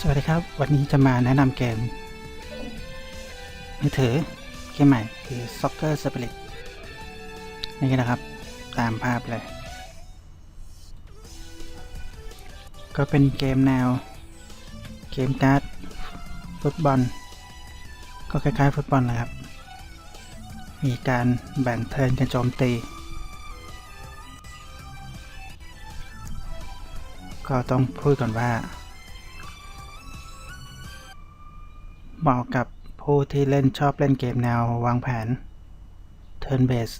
สวัสดีครับ วันนี้จะมาแนะนำเกมมือถือเกมใหม่คือ Soccer Spirit นี่นะครับ ตามภาพเลย ก็เป็นเกมแนว เกมการ์ด ฟุตบอล ก็คล้ายๆ ฟุตบอลเลยครับ มีการแบ่งเทิร์นกันโจมตี ก็ต้องพูดก่อนว่า เหมาะกับผู้ที่เล่นชอบเล่นเกมแนววางแผน turn based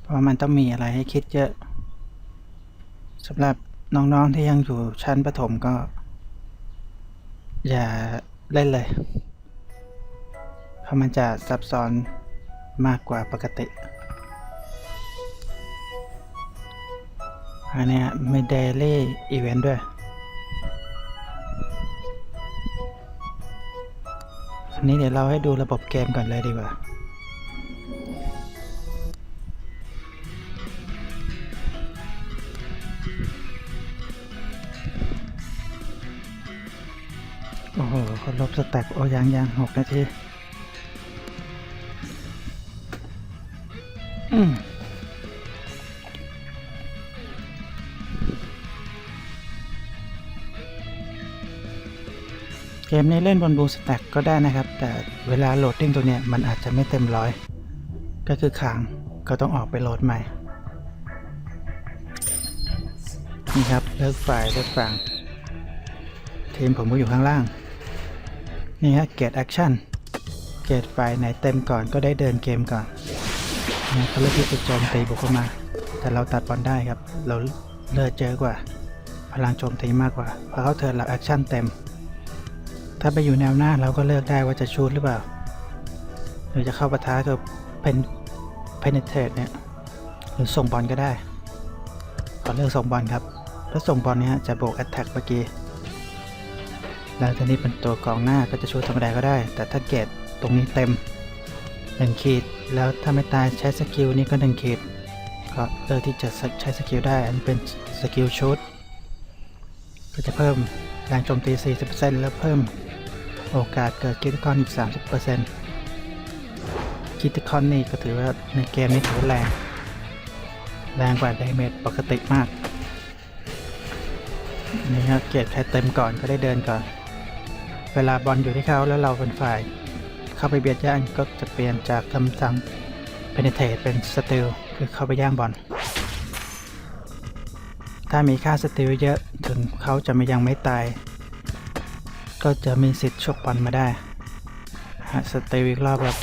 เพราะมันต้องมีอะไรให้คิดเยอะสำหรับน้องๆที่ยังอยู่ชั้นประถมก็ อย่าเล่นเลย เพราะมันจะซับซ้อนมากกว่าปกติ อันนี้มีเดลี่อีเวนต์ด้วย อันนี้เดี๋ยวเราให้ดูระบบเกมก่อนเลยดีกว่า โอ้โหคนลบสแต็กโอ้ยางยางหกนาที อืม กมนี้เล่นบนบูสแต็กก็ได้นะครับ แต่เวลาโหลดดิ้งตัวเนี้ยมันอาจจะไม่เต็มร้อย ก็คือค้างก็ต้องออกไปโหลดใหม่ นี่ครับเลือกฝ่ายเลือกฝั่งทีมผมก็อยู่ข้างล่าง นี่ฮะเกตแอคชั่นเกตฝ่ายไหนเต็มก่อนก็ได้เดินเกมก่อนนะเขาเลือกที่จะโจมตีบุกเข้ามา แต่เราตัดบอลได้ครับ เราเลือดเจอกว่า พลังโจมตีมากกว่าเพราะเขาเทิร์นเราแอคชั่นเต็ม ถ้าไปอยู่แนวหน้าเราก็เลือกได้ว่าจะชูดหรือเปล่า หรือจะเข้าปะทะกับเพนเพนเทรตเนี่ย หรือส่งบอลก็ได้ ขอเลือกส่งบอลครับ ถ้าส่งบอลเนี่ยจะโบกแอตแทกเมื่อกี้แล้วทีนี้เป็นตัวกองหน้าก็จะชูดธรรมดาก็ได้ แต่ถ้าเกตตรงนี้เต็มหนึ่งขีด แล้วถ้าไม่ตายใช้สกิลนี้ก็หนึ่งขีด ก็เลือกที่จะใช้สกิลได้ อันนเป็นสกิลชูดก็จะเพิ่มแรงโจมตี 40%แล้วเพิ่ม โอกาสเกิดคิติคอนอีก 30%คิติคอนนี่ก็ถือว่าในเกมนี้ถือแรง แรงกว่าไดเมจปกติมาก นี่ครับเกียรติใครเต็มก่อนก็ได้เดินก่อน เวลาบอลอยู่ที่เขาแล้วเราเป็นฝ่าย เข้าไปเบียดย่างก็จะเปลี่ยนจากคำสั่ง penetrate เป็น steal คือเข้าไปย่างบอลถ้ามีค่าสติลเยอะถึงเขาจะไม่ยังไม่ตาย ก็จะมีสิทธิ์ชกบอลมาได้หาสเติกรอบครับ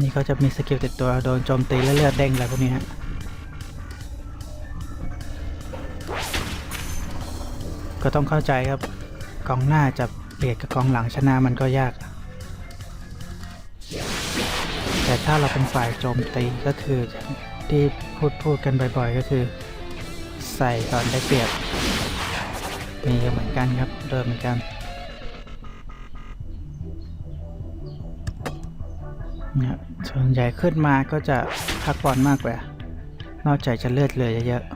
นี่เขาจะมีสกิลติดตัวโดนโจมตีและเลือดเด้งอะไรพวกนี้ฮะก็ต้องเข้าใจครับกองหน้าจะเบียดกับกองหลังชนะมันก็ยาก แต่ถ้าเราเป็นฝ่ายโจมตีก็คือที่พูดพูดกันบ่อยๆ ก็คือ ใส่ก่อนได้เปรียบมีเหมือน กันครับ เดิมเหมือนกันเนี่ยส่วนใหญ่ขึ้นมาก็จะพักบอลมากกว่า นอกจากจะเลือดเลยเยอะๆ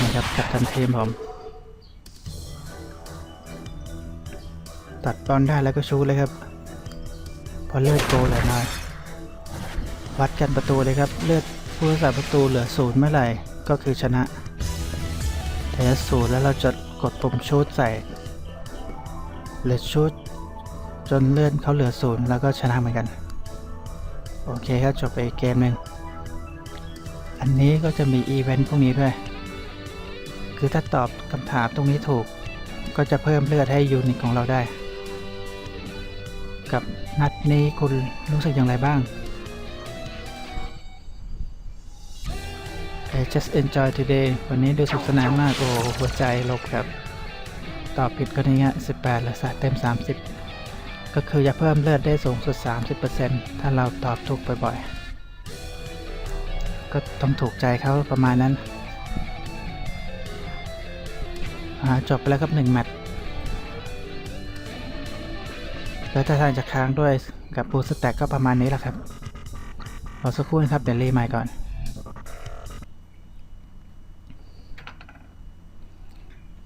นะครับกับทันทีมผม ตัดบอลได้แล้วก็ชูเลยครับ พอเลือดโกเหลือน้อยวัดกันประตูเลยครับ เลือดผู้รักษาประตูเหลือศูนย์เมื่อไหร่ก็คือชนะ แต่ถ้าศูนย์แล้วเราจะกดปุ่มชูดใส่เหลือชูดจนเลื่อนเขาเหลือศูนย์แล้วก็ชนะเหมือนกัน โอเคครับจบไปเกมหนึ่งอันนี้ก็จะมีอีเวนต์พวกนี้ด้วย คือถ้าตอบคำถามตรงนี้ถูก ก็จะเพิ่มเลือดให้ยูนิตของเราได้ กับนัดนี้คุณรู้สึกอย่างไรบ้าง just enjoy today วันนี้ดูสนุกสนานมาก โอ้หัวใจลบครับ ตอบผิดก็นี่ฮะ18และสาเต็ม 30 ก็คือจะเพิ่มเลือดได้สูงสุด 30%ถ้าเราตอบถูกบ่อยๆ ก็ต้องถูกใจเขาประมาณนั้น จบไปแล้วครับ 1 แมตช์แล้วถ้าทางจะค้างด้วยกับบูสแต็กก็ประมาณนี้แหละครับรอสักครู่นะครับ เดี๋ยวรีใหม่ก่อน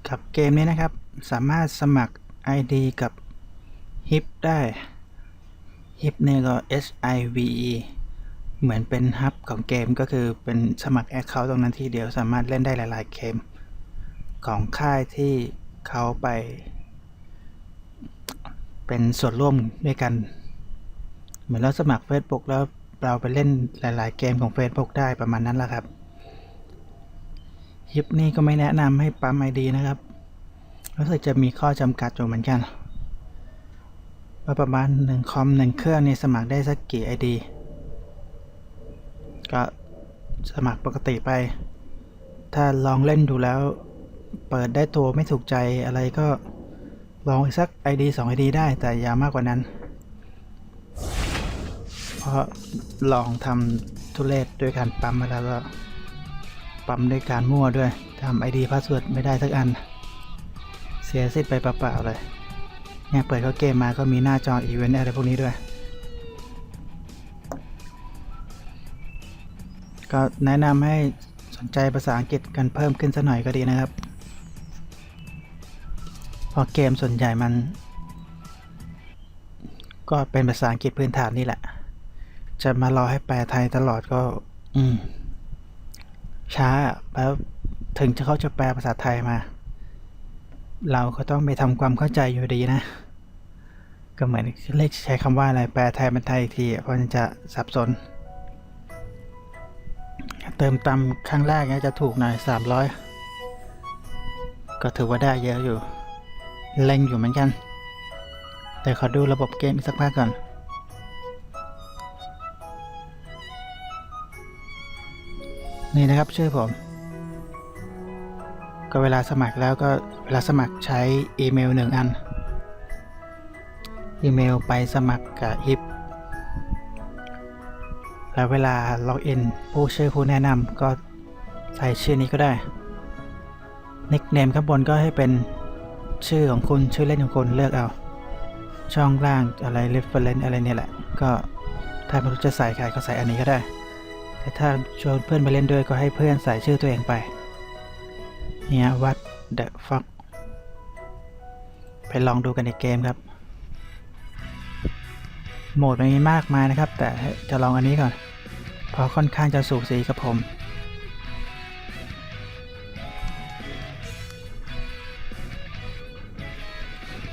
กับเกมนี้นะครับ สามารถสมัคร ID กับ HIP ได้ HIP เนี่ยก็ H I V E เหมือนเป็นฮับของเกมก็คือเป็นสมัคร Account ตรงนั้นทีเดียวสามารถเล่นได้หลาย ๆ เกม ของค่ายที่เขาไป เป็นส่วนร่วมด้วยกัน เหมือนเราสมัคร Facebook แล้วเราไปเล่นหลาย ๆ เกมของ Facebook ได้ประมาณนั้นแหละครับ ฮิปนี่ก็ไม่แนะนำให้ปั๊มไอดีนะครับรู้สึกจะมีข้อจำกัดอยู่เหมือนกันว่าประมาณหนึ่งคอมหนึ่งเครื่องนี่สมัครได้สักกี่ไอดีก็สมัครปกติไป ถ้าลองเล่นดูแล้ว เปิดได้ตัวไม่ถูกใจอะไรก็ลองอีกสัก ID 2 ID ได้แต่อย่ามากกว่านั้น เพราะลองทำทุเลศด้วยการปั๊มมาแล้วก็ ปั๊มด้วยการมั่วด้วยทำไอดีพาสเวิร์ดไม่ได้สักอัน เสียสิทธิ์ไปเปล่าๆเลยเนี่ยเปิดเข้าเกมมาก็มีหน้าจออีเวนต์อะไรพวกนี้ด้วย ก็แนะนำให้สนใจภาษาอังกฤษกันเพิ่มขึ้นสักหน่อยก็ดีนะครับ เพราะเกมส่วนใหญ่มัน ก็เป็นภาษาอังกฤษพื้นฐานนี่แหละ จะมารอให้แปลไทยตลอดก็ อืม ช้าแล้วถึงจะเขาจะแปลภาษาไทยมา เราก็ต้องไปทำความเข้าใจอยู่ดีนะ ก็เหมือนเลขใช้คำว่าอะไรแปลไทยเป็นไทยอีกทีเพราะมันจะสับสน เติมตำครั้งแรกเนี่ยจะถูกหน่อยสามร้อยก็ถือว่าได้เยอะอยู่ เล็งอยู่เหมือนกัน แต่ขอดูระบบเกมอีกสักพักก่อน นี่นะครับชื่อผม ก็เวลาสมัครแล้วก็เวลาสมัครใช้อีเมลหนึ่งอัน อีเมลไปสมัครกับฮิปแล้วเวลาล็อกอินผู้ชื่อผู้แนะนำก็ใส่ชื่อนี้ก็ได้ นิกเนมข้างบนก็ให้เป็นชื่อของคุณชื่อเล่นของคุณเลือกเอา ช่องล่างอะไร reference อะไรเนี่ยแหละ ก็ถ้าไม่รู้จะใส่ใครก็ใส่อันนี้ก็ได้ แต่ถ้าชวนเพื่อนมาเล่นด้วยก็ให้เพื่อนใส่ชื่อตัวเองไป เนี่ยวัด the fuck ไปลองดูกันในเกมครับ โหมดมันมีมากมายนะครับ แต่จะลองอันนี้ก่อน เพราะค่อนข้างจะสูสีกับผม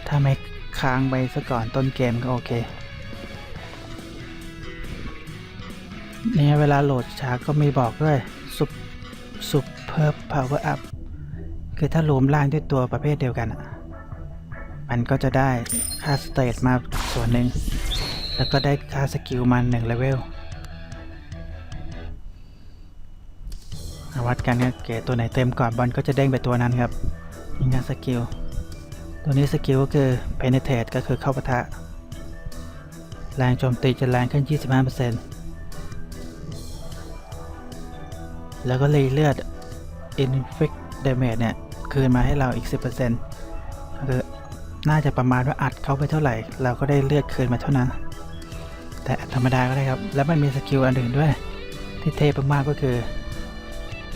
ถ้าไม่ค้างไปซะก่อนต้นเกมก็โอเค เนี่ยเวลาโหลดชาก็มีบอกด้วยสุปสุปเพิ่ม power up คือถ้ารวมล่างด้วยตัวประเภทเดียวกันอะมันก็จะได้ค่าสเตตมาส่วนหนึ่ง แล้วก็ได้ค่าสกิลมาหนึ่งเลเวลวัดกันครับเกรดตัวไหนเต็มก่อนบอลก็จะเด้งไปตัวนั้นครับนี่งานสกิล ตัวนี้สกิลก็คือ penetrate ก็คือเข้าปะทะ แรงโจมตีจะแรงขึ้น 25% แล้วก็รีเลือด inflict damage เนี่ย คืนมาให้เราอีก 10%ก็คือน่าจะประมาณว่าอัดเข้าไปเท่าไหร่ เราก็ได้เลือดคืนมาเท่านั้น แต่อัดธรรมดาก็ได้ครับ แล้วมันมีสกิลอันอื่นด้วย ที่เทพมากๆก็คือ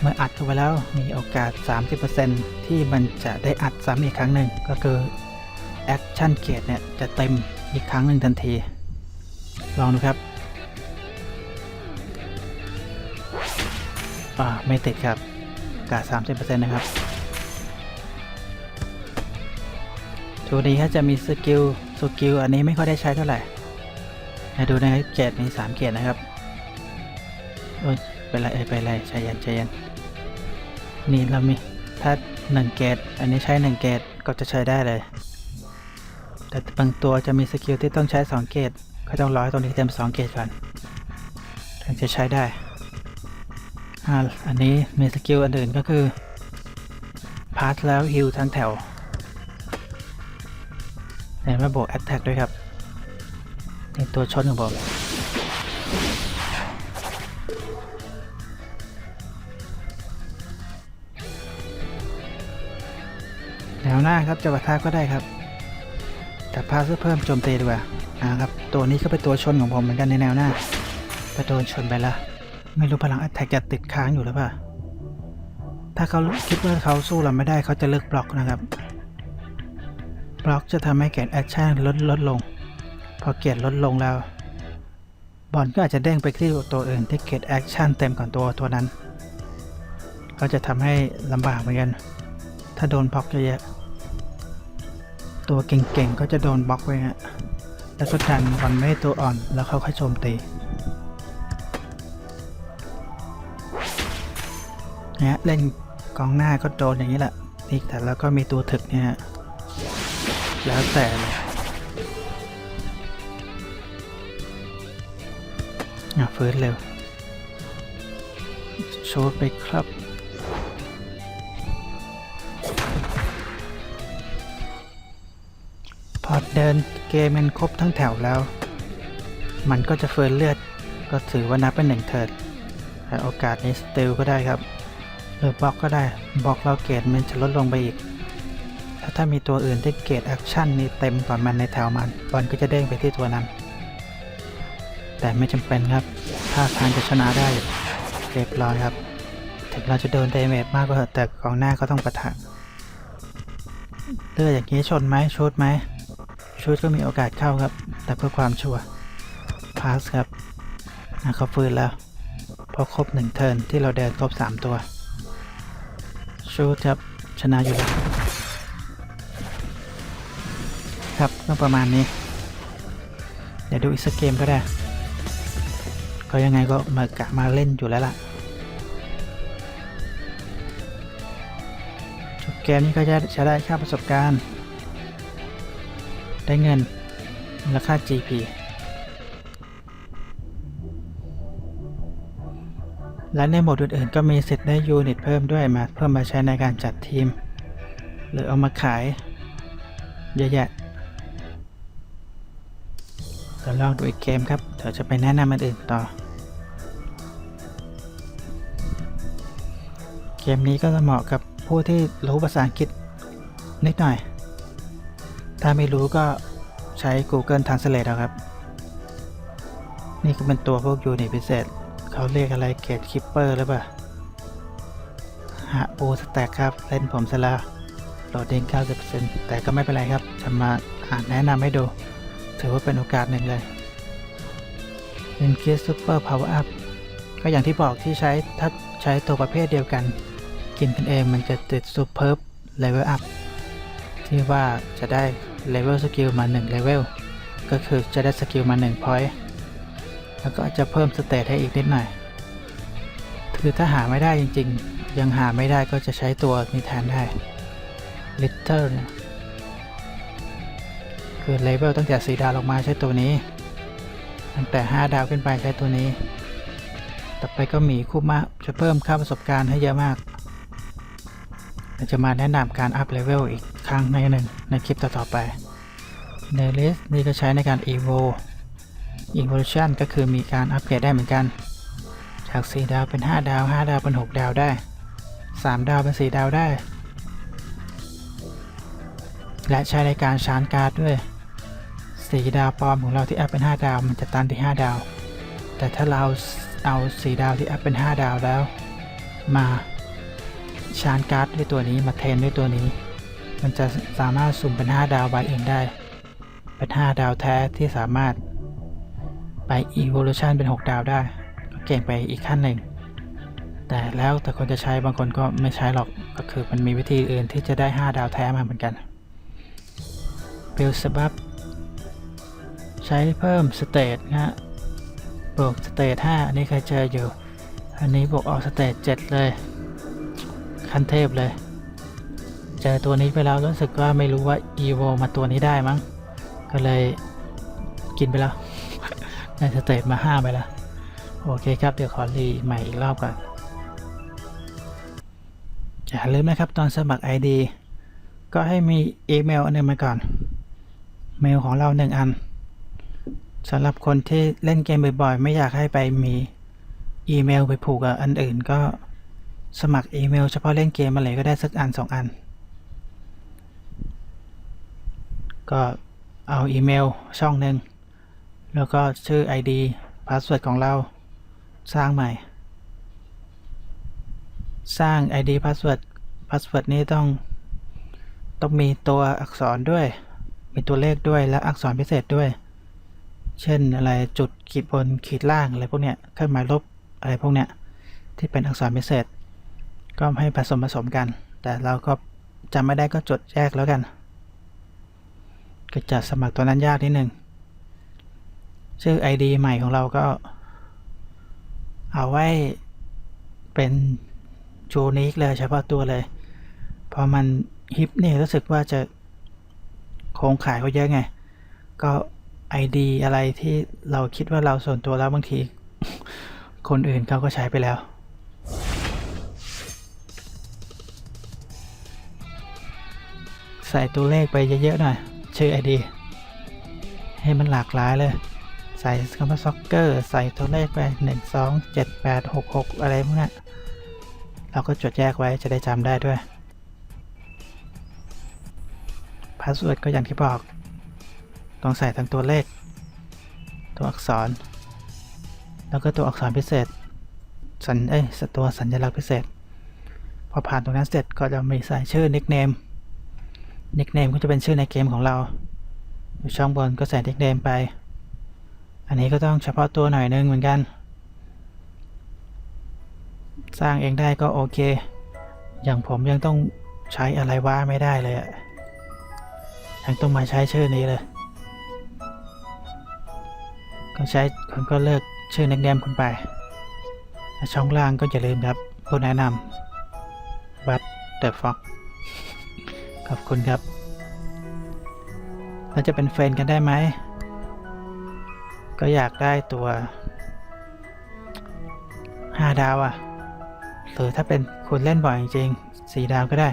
เมื่ออัดเข้าไปแล้วมีโอกาส 30%ที่มันจะได้อัดซ้ำอีกครั้งหนึ่งก็คือแอคชั่นเกตเนี่ยจะเต็มอีกครั้งหนึ่งทันที ลองดูครับ อ่าไม่ติดครับกาด30%นะครับตัวนี้ถ้าจะมีสกิลสกิลอันนี้ไม่ค่อยได้ใช้เท่าไหร่ดูนะครับเกตมี3เกตนะครับโอ้ยเป็นไรเอ้ยเป็นไรใจเย็นใจเย็นนี่เรามีถ้า1เกตอันนี้ใช้1เกตก็จะใช้ได้เลยแต่บางตัวจะมีสกิลที่ต้องใช้2เกตก็ต้องรอให้ตรงนี้เต็ม2เกตก่อนถึงจะใช้ได้ อ่าอันนี้มีสกิลอันอื่นก็คือพาสแล้วฮิลทั้งแถวเห็นว่าบวกแอตแทกด้วยครับในตัวชนของผมแนวหน้าครับจะปะทะก็ได้ครับ แต่พาสเพิ่มโจมตีดีกว่าอ่าครับ ตัวนี้ก็เป็นตัวชนของผมเหมือนกันในแนวหน้าไปโดนชนไปแล้ว ไม่รู้พลังแอตแทกจะติดค้างอยู่หรือเปล่า ถ้าเขาคิดว่าเขาสู้เราไม่ได้เขาจะเลิกบล็อกนะครับ บล็อกจะทำให้เกรดแอคชั่นลดลดลง พอเกรดลดลงแล้ว บอลก็อาจจะเด้งไปที่ตัวอื่นที่เกรดแอคชั่นเต็มก่อนตัวตัวนั้น ก็จะทำให้ลำบากเหมือนกัน ถ้าโดนบล็อกเยอะๆตัวเก่งๆก็จะโดนบล็อกไว้ฮะแล้วก็ดันบอลไม่ตัวอ่อนแล้วเขาค่อยโจมตี นี่ยเล่นกองหน้าก็โดนอย่างนี้แหละนี่แต่แล้วก็มีตัวถึกเนี่ย แล้วแต่เลยอะฟื้นเร็วโชว์ไปครับพอเดินเกมมันครบทั้งแถวแล้ว มันก็จะเฟิร์นเลือด ก็ถือว่านับเป็นหนึ่งเทิร์นแต่โอกาสนี้สติลก็ได้ครับ หรือบล็อกก็ได้บล็อกแล้วเกรดมันจะลดลงไปอีกถ้าถ้ามีตัวอื่นที่เกรดแอคชั่นนี่เต็มกว่ามันในแถวมันบอลก็จะเด้งไปที่ตัวนั้น แต่ไม่จำเป็นครับ ถ้าทางจะชนะได้เรียบร้อยครับ ถึงเราจะโดนเดเมจมากก็เถอะแต่กองหน้าก็ต้องประทะเลือดอย่างนี้ชนไหมชุดไหมชุดก็มีโอกาสเข้าครับ แต่เพื่อความชัวร์พาสครับอะเขาฟื้นแล้วพอครบหนึ่งเทิร์นที่เราเดินครบ 3 ตัว ชูดครับ ชนะอยู่แล้วครับก็ประมาณนี้ เดี๋ยวดูอีกสักเกมก็ได้ ก็ยังไงก็มากะมาเล่นอยู่แล้วล่ะจบเกมนี้ก็จะจะได้ค่าประสบการณ์ ได้เงินมูลค่า GP และในโหมดอื่นๆ ก็มีสิทธิ์ได้ยูนิตเพิ่มด้วยมาเพิ่มมาใช้ในการจัดทีม หรือเอามาขายเยอะแยะเดี๋ยวลองดูอีกเกมครับ เดี๋ยวจะไปแนะนำอันอื่นต่อ เกมนี้ก็จะเหมาะกับผู้ที่รู้ภาษาอังกฤษนิดหน่อย ถ้าไม่รู้ก็ใช้ Google Translate เอาครับ นี่ก็เป็นตัวพวกยูนิตพิเศษ เขาเรียกอะไรเกตคิปเปอร์หรือเปล่าฮะโอสแต็กครับ เล่นผมซะแล้วโหลดเด้ง90%แต่ก็ไม่เป็นไรครับ จะมาอ่านแนะนำให้ดู ถือว่าเป็นโอกาสหนึ่งเลยเป็นเกสซูเปอร์พาวเวอร์อัพก็อย่างที่บอกที่ใช้ถ้าใช้ตัวประเภทเดียวกัน กินกันเองมันจะติดซูเปอร์เลเวลอัพที่ว่าจะได้เลเวลสกิลมา1เลเวลก็คือจะได้สกิลมา1 point แล้วก็อาจจะเพิ่มสเตตให้อีกนิดหน่อยคือถ้าหาไม่ได้จริง ๆ ยังหาไม่ได้ก็จะใช้ตัวนี้แทนได้ Litter เนี่ยคือเลเวลตั้งแต่4ดาวลงมาใช้ตัวนี้ ตั้งแต่ 5 ดาวขึ้นไปใช้ตัวนี้ ต่อไปก็มีคู่มะจะเพิ่มค่าประสบการณ์ให้เยอะมากเดี๋ยวจะมาแนะนำการอัพเลเวลอีกครั้งในหนึ่งในคลิปต่อๆไปในลิสต์นี่ก็ใช้ในการ evo evolution ก็คือมีการอัปเกรดได้เหมือนกัน จาก 4 ดาวเป็น 5 ดาว 5 ดาวเป็น 6 ดาวได้ 3 ดาวเป็น 4 ดาวได้ และใช้ในการชาร์จการ์ดด้วย 4 ดาวปลอมของเราที่อัพเป็น 5 ดาว มันจะตันที่ 5 ดาว แต่ถ้าเราเอา 4 ดาวที่อัพเป็น 5 ดาวแล้ว มาชาร์จการ์ดด้วยตัวนี้มาเทนด้วยตัวนี้ มันจะสามารถสุ่มเป็น 5 ดาวใบเองได้ เป็น 5 ดาวแท้ที่สามารถ ไป evolution เป็น 6 ดาวได้ ก็เก่งไปอีกขั้นหนึ่ง แต่แล้วแต่คนจะใช้บางคนก็ไม่ใช้หรอก ก็คือมันมีวิธีอื่นที่จะได้ 5 ดาวแท้มาเหมือนกัน b u i l d s u b ใช้เพิ่มสเตตนะฮะบวกสเตต5อันนี้เคยเจออยู่ อันนี้บวกออกสเตต7เลย ขั้นเทพเลย เจอตัวนี้ไปแล้วรู้สึกว่าไม่รู้ว่า evo มาตัวนี้ได้มั้ง ก็เลยกินไปแล้ว ได้สเตตมาห้าไปแล้วโอเคครับ เดี๋ยวขอรีใหม่อีกรอบก่อน อย่าลืมนะครับตอนสมัคร ID ก็ให้มีอีเมลอันหนึงมาก่อน เมลของเราหนึ่งอันสำหรับคนที่เล่นเกมบ่อยๆ ไม่อยากให้ไปมีอีเมลไปผูกกับอันอื่น ก็สมัครอีเมลเฉพาะเล่นเกมอะไรก็ได้สักอันสองอัน ก็เอาอีเมลช่องหนึ่ง แล้วก็ชื่อ ID พาสเวิร์ดของเรา สร้างใหม่ สร้าง ID password password นี้ต้อง ต้องมีตัวอักษรด้วย มีตัวเลขด้วยและอักษรพิเศษด้วย เช่นอะไรจุดขีดบนขีดล่างอะไรพวกเนี้ยเครื่องหมายลบอะไรพวกเนี้ยที่เป็นอักษรพิเศษ ก็ให้ผสมผสมกัน แต่เราก็จำไม่ได้ก็จดแยกแล้วกัน ก็จะสมัครตัวนั้นยากนิดนึง ชื่อ ID ใหม่ของเราก็ เอาไว้เป็นจูนิคเลยเฉพาะตัวเลย พอมันฮิปเนี่ยรู้สึกว่าจะโครงข่ายเขาเยอะไง ก็ ID อะไรที่เราคิดว่าเราส่วนตัวแล้วบางที คนอื่นเขาก็ใช้ไปแล้วใส่ตัวเลขไปเยอะๆหน่อย ชื่อ ID ให้มันหลากหลายเลย ใส่คำว่าซ็อกเกอร์ใส่ตัวเลขไปหนึ่งสองเจ็ดแปดหกหกอะไรพวกนี้เราก็จดแยกไว้จะได้จำได้ด้วยพาสเวิร์ดก็อย่างที่บอก ต้องใส่ทั้งตัวเลข ตัวอักษร แล้วก็ตัวอักษรพิเศษ สัญเอ้ยตัวสัญลักษณ์พิเศษ พอผ่านตรงนั้นเสร็จก็จะมีใส่ชื่อ nickname nickname ก็จะเป็นชื่อในเกมของเรา อยู่ช่องบนก็ใส่ nickname ไป อันนี้ก็ต้องเฉพาะตัวหน่อยนึงเหมือนกัน สร้างเองได้ก็โอเค อย่างผมยังต้องใช้อะไรว่าไม่ได้เลยอะยังต้องมาใช้ชื่อนี้เลย ก็ใช้คุณก็เลิกชื่อนักเรียนคุณไป ช่องล่างก็อย่าลืมครับผู้แนะนำบัตเดอะฟ็อกขอบคุณครับเราจะเป็นเฟนกันได้ไหม ก็อยากได้ตัว5ดาวอะ่ะหรือถ้าเป็นคุณเล่นบ่อยจริงๆ4ดาวก็ได้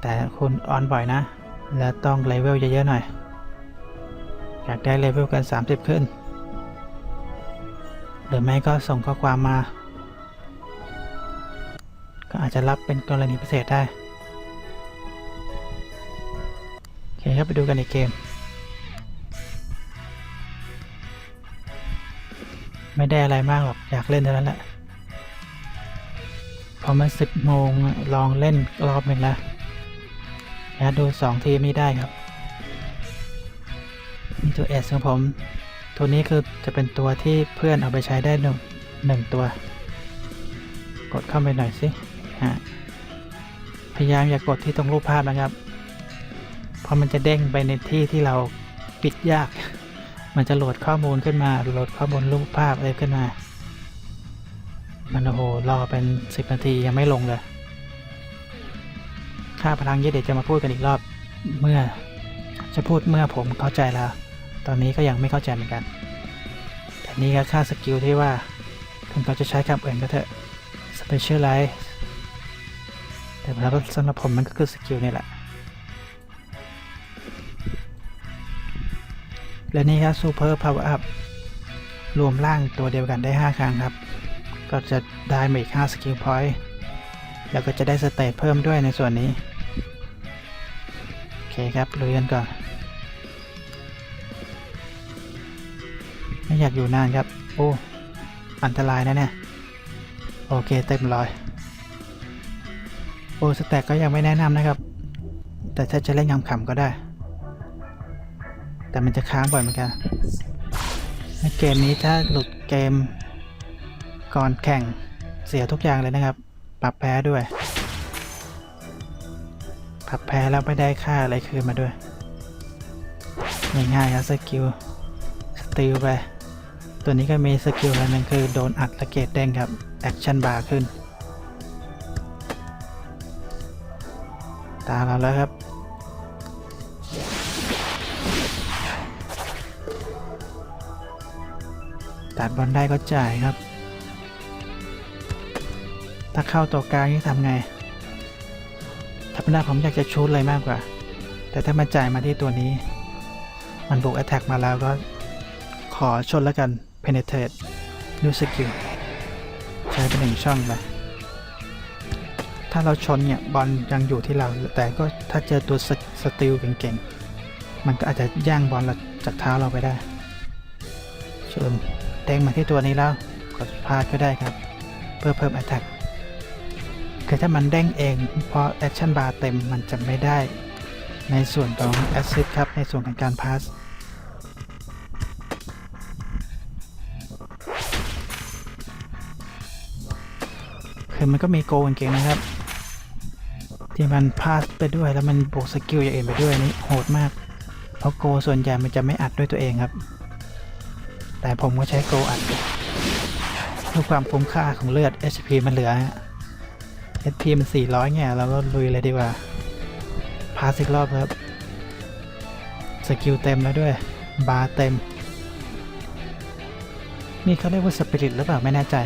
แต่คุณออนบ่อยนะ แล้วต้องเลเวลเยอะๆหน่อย อยากได้เลเวลกัน 30 ขึ้น หรือไม่ก็ส่งข้อความมา ก็อาจจะรับเป็นกรณีพิเศษได้ โอเคครับไปดูกันในเกม ไม่ได้อะไรมากหรอก อยากเล่นเท่านั้นแหละ พอมันสิบโมงลองเล่นรอบหนึ่งแล้วอยากดูสองทีมนี้ได้ครับนี่ตัวเอสของผม ตัวนี้คือจะเป็นตัวที่เพื่อนเอาไปใช้ได้หนึ่งหนึ่งตัว กดเข้าไปหน่อยสิฮะพยายามอย่ากดที่ตรงรูปภาพนะครับ เพราะมันจะเด้งไปในที่ที่เราปิดยาก มันจะโหลดข้อมูลขึ้นมา โหลดข้อมูลรูปภาพอะไรขึ้นมา มันโอ้โห รอเป็นสิบนาทียังไม่ลงเลย ค่าพลังเยอะเดี๋ยวจะมาพูดกันอีกรอบ เมื่อ จะพูดเมื่อผมเข้าใจแล้ว ตอนนี้ก็ยังไม่เข้าใจเหมือนกัน แต่นี่ก็ค่าสกิลที่ว่า ถึงเขาจะใช้คำอื่นก็เถอะ specialize แต่สำหรับผมมันก็คือสกิลนี่แหละ และนี่ครับ Super Power Up รวมร่างตัวเดียวกันได้ 5 ครั้งครับ ก็จะได้มาอีก5 Skill Point แล้วก็จะได้สเตตเพิ่มด้วยในส่วนนี้ โอเคครับลุยกันก่อน ไม่อยากอยู่นานครับ โอ้ อันตรายนะเนี่ย โอเคเต็มร้อย โอ้สแต็กก็ยังไม่แนะนำนะครับ แต่ถ้าจะเล่นขำก็ได้ แต่มันจะค้างบ่อยเหมือนกันในเกมนี้ถ้าหลุดเกมก่อนแข่งเสียทุกอย่างเลยนะครับ ปรับแพ้ด้วย ปรับแพ้แล้วไม่ได้ค่าอะไรคืนมาด้วย ง่ายๆครับสกิลสติลไป ตัวนี้ก็มีสกิลอะไรนึงคือโดนอัดและเกตเด้งครับ แอคชั่นบาร์ขึ้น ตาเราแล้วครับ ตัดบอลได้ก็จ่ายครับ ถ้าเข้าตัวกลางนี่ทำไงธรรมดาผมอยากจะชูดเลยมากกว่า แต่ถ้ามันจ่ายมาที่ตัวนี้ มันบุกแอตแทกมาแล้วก็ ขอชนแล้วกัน penetrate ด้วสกิลใช้เป็นหนึ่งช่องไปถ้าเราชนเนี่ยบอลยังอยู่ที่เรา แต่ก็ถ้าเจอตัวสสติลเก่งๆ มันก็อาจจะย่างบอลจากเท้าเราไปได้ เชน เด้งมาที่ตัวนี้แล้วกดพาดก็ได้ครับ เพื่อเพิ่ม attack คือถ้ามันเด้งเองเพราะแอคชั่นบาร์เต็มมันจะไม่ได้ ในส่วนของ Assist ครับ ในส่วนของการพาสคือมันก็มีโกงเก่งนะครับ ที่มันพาสไปด้วยแล้วมันบวกสกิลอย่างอื่นไปด้วยนี่โหดมาก เพราะโกส่วนใหญ่มันจะไม่อัดด้วยตัวเองครับ แต่ผมก็ใช้โกอัดเพื่อความคุ้มค่าของเลือด HP มันเหลือ HP มัน 400ไงเราก็ลุยเลยดีกว่า พาสอีกรอบครับ สกิลเต็มแล้วด้วย บาร์เต็ม นี่เขาเรียกว่าสปิริตหรือเปล่าไม่แน่ใจ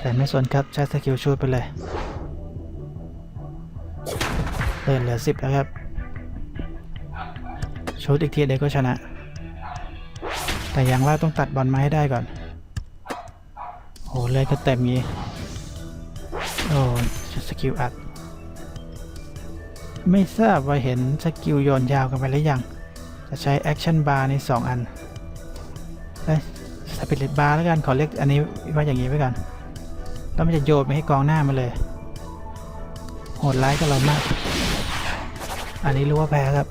แต่ไม่สนครับ ใช้สกิลชูดไปเลยเดินเหลือ 10 แล้วครับชูดอีกทีเดียวก็ชนะ แต่อย่างว่าต้องตัดบอลมาให้ได้ก่อน โหเลยก็เต็มงี้ โอ้สกิลอัด ไม่ทราบว่าเห็นสกิลโยนยาวกันไปหรือยัง จะใช้แอคชั่นบาร์ใน 2 อันเอ้สปิริตบาร์แล้วกัน ขอเรียกอันนี้ว่าอย่างนี้ไว้ก่อน แล้วมันจะโยนไปให้กองหน้ามาเลย โหดร้ายกับเรามาก อันนี้รู้ว่าแพ้ครับ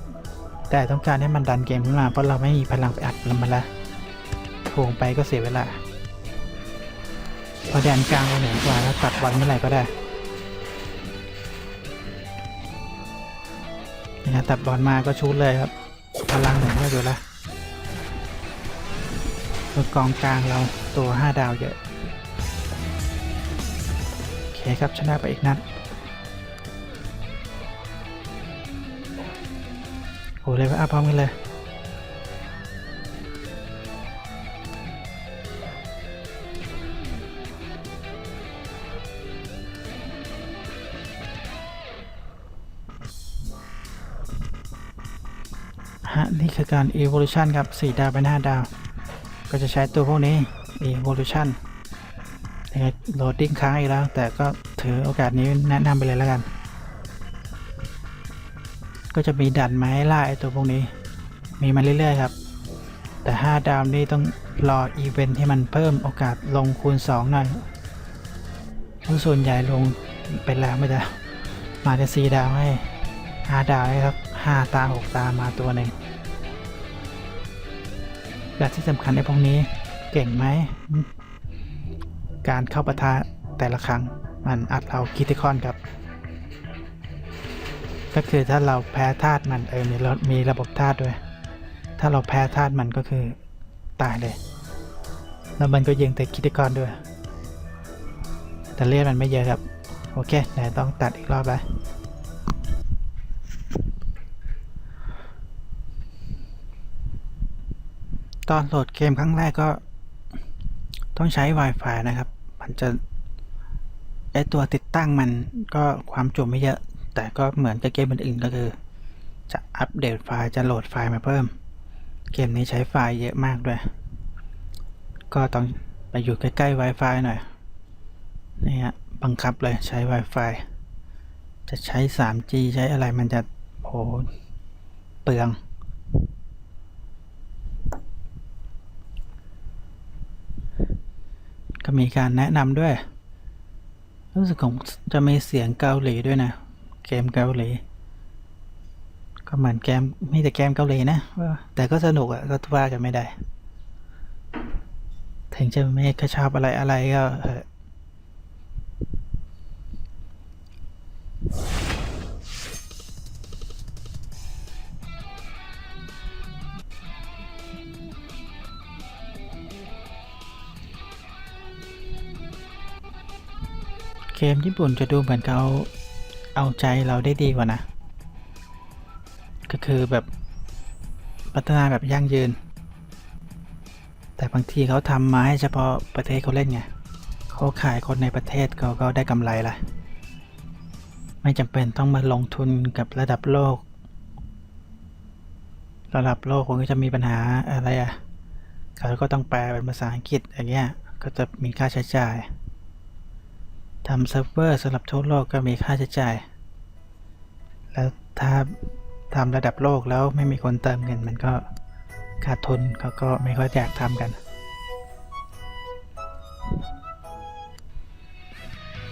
แต่ต้องการให้มันดันเกมขึ้นมาเพราะเราไม่มีพลังไปอัดมันละ โถงไปก็เสียเวลาพอแดนกลางเราเหนือกว่าแล้วตัดบอลเมื่อไหร่ก็ได้นี่นะตัดบอลมาก็ชูดเลยครับพลังเหนือกว่าอยู่ละตัวกองกลางเราตัว 5 ดาวเยอะ โอเคครับชนะไปอีกนัดโอ้เลยว่าอัพพร้อมกันเลยะนี่คือการ evolution ครับ 4 ดาวเป็น 5 ดาว ก็จะใช้ตัวพวกนี้ evolution ยังไงโหลดดิ้งค้างอีกแล้ว แต่ก็ถือโอกาสนี้แนะนำไปเลยแล้วกัน ก็จะมีดันมาให้ล่าไอตัวพวกนี้ มีมาเรื่อยๆครับ แต่ 5 ดาวนี่ต้องรออีเวนท์ที่มันเพิ่มโอกาสลงคูณ 2 หน่อยเพราะส่วนใหญ่ลงไปแล้วไม่ได้มาจะ4ดาวให้ 5 ดาวให้ครับ 5 ตา 6 ตามาตัวหนึ่ง และที่สำคัญในพวกนี้เก่งไหม การเข้าปะทะแต่ละครั้งมันอัดเราคิติคอนครับ ก็คือถ้าเราแพ้ธาตุมันเออมีระมีระบบธาตุด้วย ถ้าเราแพ้ธาตุมันก็คือตายเลย แล้วมันก็ยิงแต่คิติคอนด้วย แต่เลือดมันไม่เยอะครับ โอเคเดี๋ยวต้องตัดอีกรอบแล้ ตอนโหลดเกมครั้งแรกก็ต้องใช้ Wi-Fi นะครับ มันจะไอตัวติดตั้งมันก็ความจุไม่เยอะ แต่ก็เหมือนกับเกมอื่นๆก็คือ จะอัปเดตไฟล์จะโหลดไฟล์มาเพิ่ม เกมนี้ใช้ไฟล์เยอะมากด้วย ก็ต้องไปอยู่ใกล้ๆ Wi-Fi หน่อยนี่ฮะบังคับเลยใช้ Wi-Fi จะใช้ 3G ใช้อะไรมันจะโหเปลือง ก็มีการแนะนำด้วย รู้สึกของจะมีเสียงเกาหลีด้วยนะ เกมเกาหลี ก็เหมือนเกมมีแต่เกมเกาหลีนะ แต่ก็สนุกอะก็ว่ากันไม่ได้ ถึงจะไม่ค่อยชอบอะไรอะไรก็เออ เกมญี่ปุ่นจะดูเหมือนเขาเอาใจเราได้ดีกว่านะ ก็คือแบบพัฒนาแบบยั่งยืน แต่บางทีเขาทำมาให้เฉพาะประเทศเขาเล่นไงเขาขายคนในประเทศเขาก็ได้กำไรละไม่จำเป็นต้องมาลงทุนกับระดับโลก ระดับโลกคงจะมีปัญหาอะไรอะเขาก็ต้องแปลเป็นภาษาอังกฤษอย่างเงี้ยก็จะมีค่าใช้จ่าย ทำเซิร์ฟเวอร์สำหรับทั่วโลกก็มีค่าใช้จ่าย แล้วถ้าทำระดับโลกแล้วไม่มีคนเติมเงินมันก็ขาดทุนเขาก็ไม่ค่อยอยากทำกัน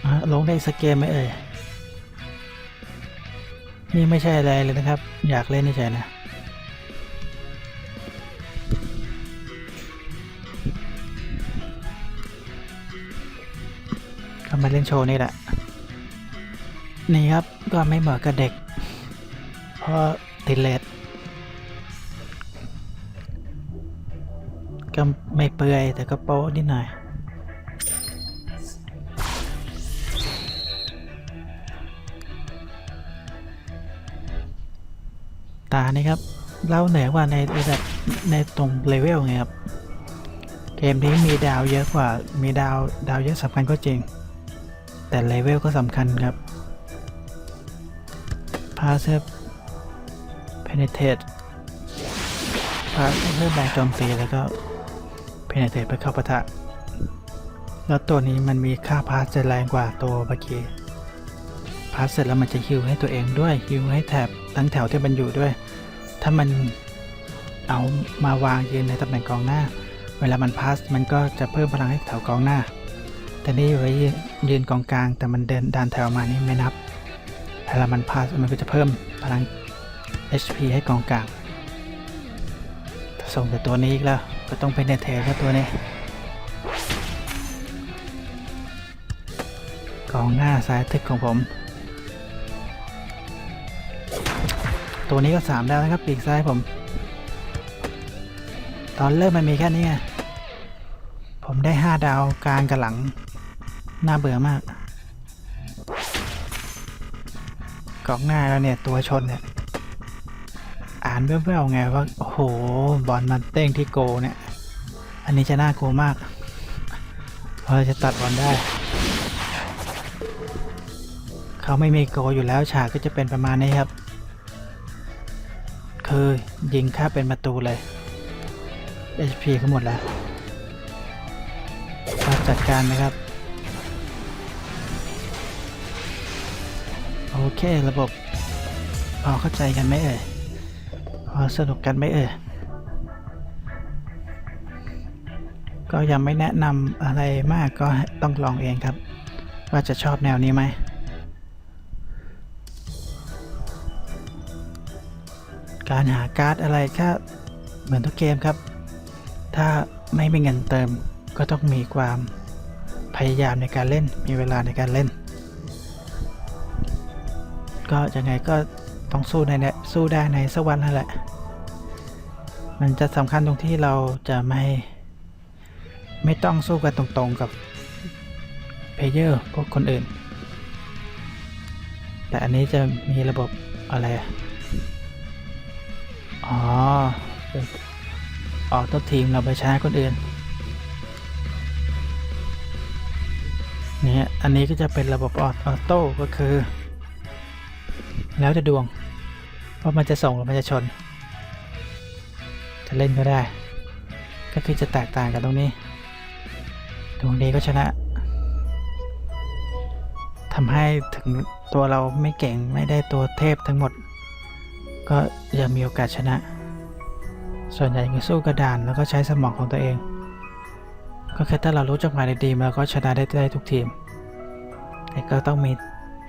ออะลงได้สกเกมไหมเอ่ย นี่ไม่ใช่อะไรเลยนะครับ อยากเล่นเฉยนะ ก็มาเล่นโชว์นี่แหละ นี่ครับก็ไม่เหมาะกับเด็ก เพราะติดเลดก็ไม่เปื่อยแต่ก็โป๊นิดหน่อยตานี่ครับเราเหนือกว่าในระดับในตรงเลเวลไงครับ เกมนี้มีดาวเยอะกว่ามีดาวดาวเยอะสำคัญก็จริง แต่เลเวลก็สำคัญครับ Passive Penetrate พาเพิ่มแรงโจมตีแล้วก็ Penetrate ไปเข้าปะทะ แล้วตัวนี้มันมีค่าพาสจะแรงกว่าตัวเมื่อกี้พาสเสร็จแล้วมันจะฮิวให้ตัวเองด้วยฮิวให้แถบทั้งแถวที่มันอยู่ด้วย ถ้ามันเอามาวางยืนในตำแหน่งกองหน้า เวลามันพาสมันก็จะเพิ่มพลังให้แถวกองหน้า แต่นี่ไว้ ยืนกองกลางแต่มันเดินดันแถวมานี่ไม่นับเวลามันพาสมันก็จะเพิ่มพลัง HP ให้กองกลางส่งแต่ตัวนี้อีกแล้ว ก็ต้องเป็นเนเทก็ตัวนี้ กองหน้าซ้ายทึกของผม ตัวนี้ก็สามแล้วนะครับปีกซ้ายผม ตอนเริ่มมันมีแค่นี้ไงผมได้ห้าดาวกลางกับหลัง น่าเบื่อมากกองหน้าแล้วเนี่ย ตัวชนเนี่ย อ่านแว่วๆไงว่า โอ้โห บอลมันเต้งที่โกเนี่ย อันนี้จะน่ากลัวมากเพราะจะตัดบอลได้ เขาไม่มีโกอยู่แล้วฉากก็จะเป็นประมาณนี้ครับ คือยิงค่าเป็นประตูเลย HP ก็หมดแล้วเราจัดการนะครับ โอเคระบบพอเข้าใจกันไหมเอ่ยพอสนุกกันไหมเอ่ยก็ยังไม่แนะนำอะไรมากก็ต้องลองเองครับ ว่าจะชอบแนวนี้ไหมการหาการ์ดอะไรก็เหมือนทุกเกมครับ ถ้าไม่มีเงินเติมก็ต้องมีความพยายามในการเล่น มีเวลาในการเล่น ก็ยังไงก็ต้องสู้ในสู้ได้ในสักวันนั่นแหละ มันจะสำคัญตรงที่เราจะไม่ ไม่ต้องสู้กันตรงๆกับเพเยอร์พวกคนอื่น แต่อันนี้จะมีระบบอะไร อ๋อออกตัวทีมเราไปใช้คนอื่นเนี่ยอันนี้ก็จะเป็นระบบออโต้ก็คือ แล้วจะดวงว่ามันจะส่งหรือมันจะชน จะเล่นก็ได้ ก็คือจะแตกต่างกันตรงนี้ ดวงดีก็ชนะทำให้ถึงตัวเราไม่เก่งไม่ได้ตัวเทพทั้งหมด ก็ยังมีโอกาสชนะ ส่วนใหญ่ก็สู้กระดานแล้วก็ใช้สมองของตัวเอง ก็แค่ถ้าเรารู้จักมาในดีมเราก็ชนะได้ได้ทุกทีมแต่ก็ต้องมี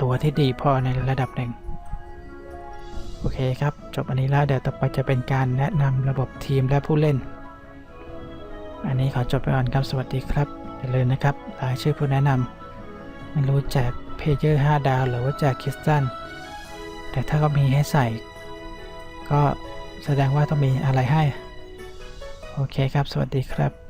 ตัวที่ดีพอในระดับหนึ่ง โอเคครับ จบอันนี้แล้วเดี๋ยวต่อไปจะเป็นการแนะนำระบบทีมและผู้เล่น อันนี้ขอจบไปก่อนครับ สวัสดีครับอย่าลืมนะครับรายชื่อผู้แนะนำไม่รู้แจกเพเยอร์5ดาวหรือว่าแจกคริสตันแต่ถ้าก็มีให้ใส่ ก็แสดงว่าต้องมีอะไรให้ โอเคครับ สวัสดีครับ